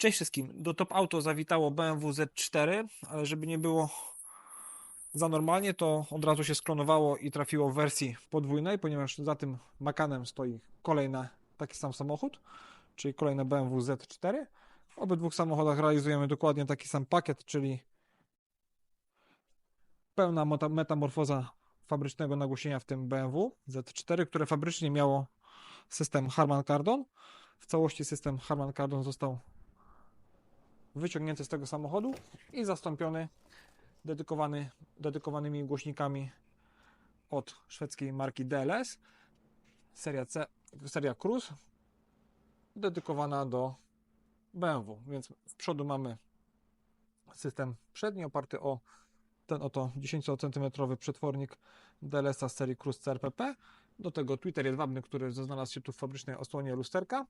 Cześć wszystkim. Do Top Auto zawitało BMW Z4, ale żeby nie było za normalnie, to od razu się sklonowało i trafiło w wersji podwójnej, ponieważ za tym Makanem stoi kolejny taki sam samochód, czyli kolejne BMW Z4. W obydwu samochodach realizujemy dokładnie taki sam pakiet, czyli pełna metamorfoza fabrycznego nagłośnienia w tym BMW Z4, które fabrycznie miało system Harman Kardon. W całości system Harman Kardon został wyciągnięty z tego samochodu i zastąpiony dedykowany, dedykowanymi głośnikami od szwedzkiej marki DLS. Seria C, seria Cruise dedykowana do BMW, więc w przodu mamy system przedni oparty o ten oto 10 cm przetwornik DLS-a z serii Cruise CRPP. Do tego Twitter jedwabny, który znalazł się tu w fabrycznej osłonie lusterka.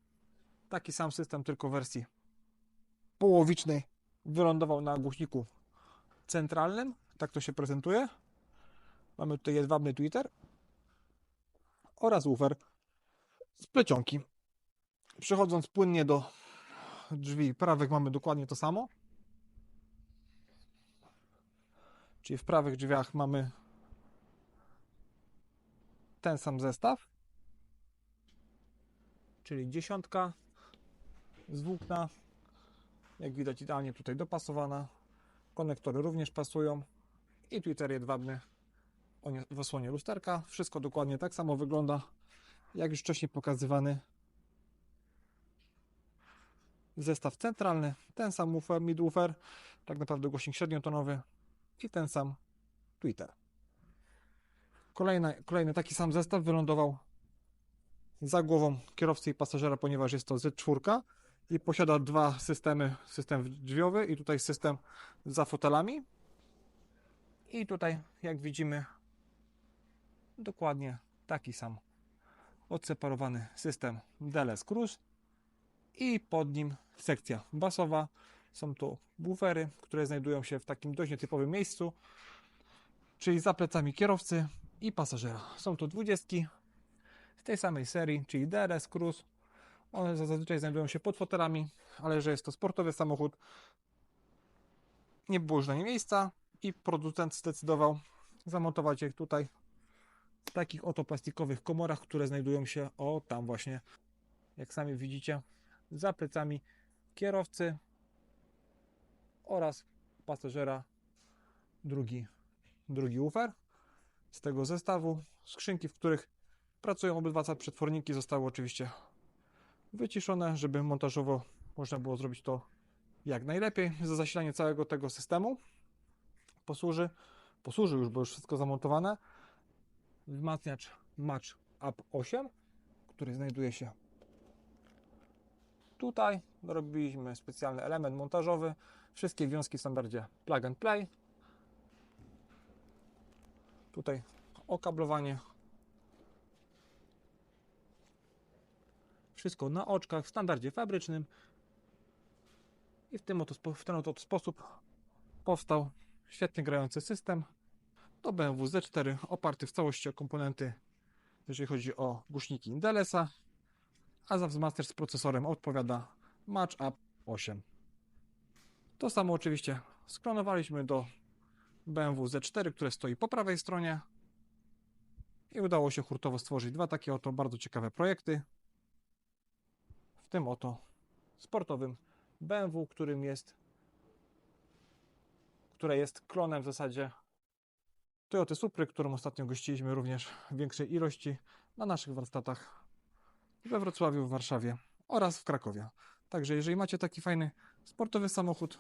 Taki sam system, tylko w wersji połowicznej wylądował na głośniku centralnym. Tak to się prezentuje. Mamy tutaj jedwabny Twitter oraz woofer z plecionki. Przechodząc płynnie do drzwi prawych mamy dokładnie to samo. Czyli w prawych drzwiach mamy ten sam zestaw. Czyli dziesiątka z włókna jak widać idealnie tutaj dopasowana. Konektory również pasują. I Twitter jedwabny w osłonie lusterka. Wszystko dokładnie tak samo wygląda, jak już wcześniej pokazywany zestaw centralny. Ten sam woofer, midwoofer, tak naprawdę głośnik średniotonowy i ten sam Twitter. Kolejny, kolejny taki sam zestaw wylądował za głową kierowcy i pasażera, ponieważ jest to Z4 i posiada dwa systemy, system drzwiowy i tutaj system za fotelami. I tutaj, jak widzimy, dokładnie taki sam odseparowany system DLS Cruise i pod nim sekcja basowa. Są tu bufery, które znajdują się w takim dość nietypowym miejscu, czyli za plecami kierowcy i pasażera. Są to dwudziestki z tej samej serii, czyli DLS Cruise one zazwyczaj znajdują się pod fotelami, ale że jest to sportowy samochód, nie było już na nie miejsca i producent zdecydował zamontować je tutaj w takich oto plastikowych komorach, które znajdują się o tam właśnie, jak sami widzicie, za plecami kierowcy oraz pasażera drugi, drugi ufer z tego zestawu. Skrzynki, w których pracują obydwa przetworniki zostały oczywiście wyciszone, żeby montażowo można było zrobić to jak najlepiej. Za zasilanie całego tego systemu posłuży, posłuży już, bo już wszystko zamontowane, wzmacniacz Match Up 8, który znajduje się tutaj. Robiliśmy specjalny element montażowy. Wszystkie wiązki w standardzie plug and play. Tutaj okablowanie Wszystko na oczkach, w standardzie fabrycznym. I w, tym oto, w ten oto sposób powstał świetnie grający system do BMW Z4 oparty w całości o komponenty, jeżeli chodzi o głośniki DLS-a, a za wzmacniacz z procesorem odpowiada Match Up 8. To samo oczywiście sklonowaliśmy do BMW Z4, które stoi po prawej stronie i udało się hurtowo stworzyć dwa takie oto bardzo ciekawe projekty tym oto sportowym BMW, którym jest, które jest klonem w zasadzie Toyota Supry, którą ostatnio gościliśmy również w większej ilości na naszych warsztatach we Wrocławiu, w Warszawie oraz w Krakowie. Także jeżeli macie taki fajny sportowy samochód,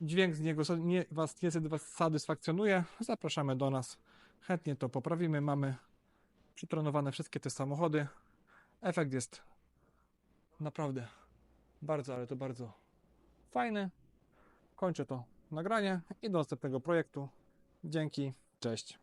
dźwięk z niego nie, was nie satysfakcjonuje, zapraszamy do nas. Chętnie to poprawimy. Mamy przytronowane wszystkie te samochody. Efekt jest naprawdę bardzo, ale to bardzo fajne. Kończę to nagranie i do następnego projektu. Dzięki, cześć.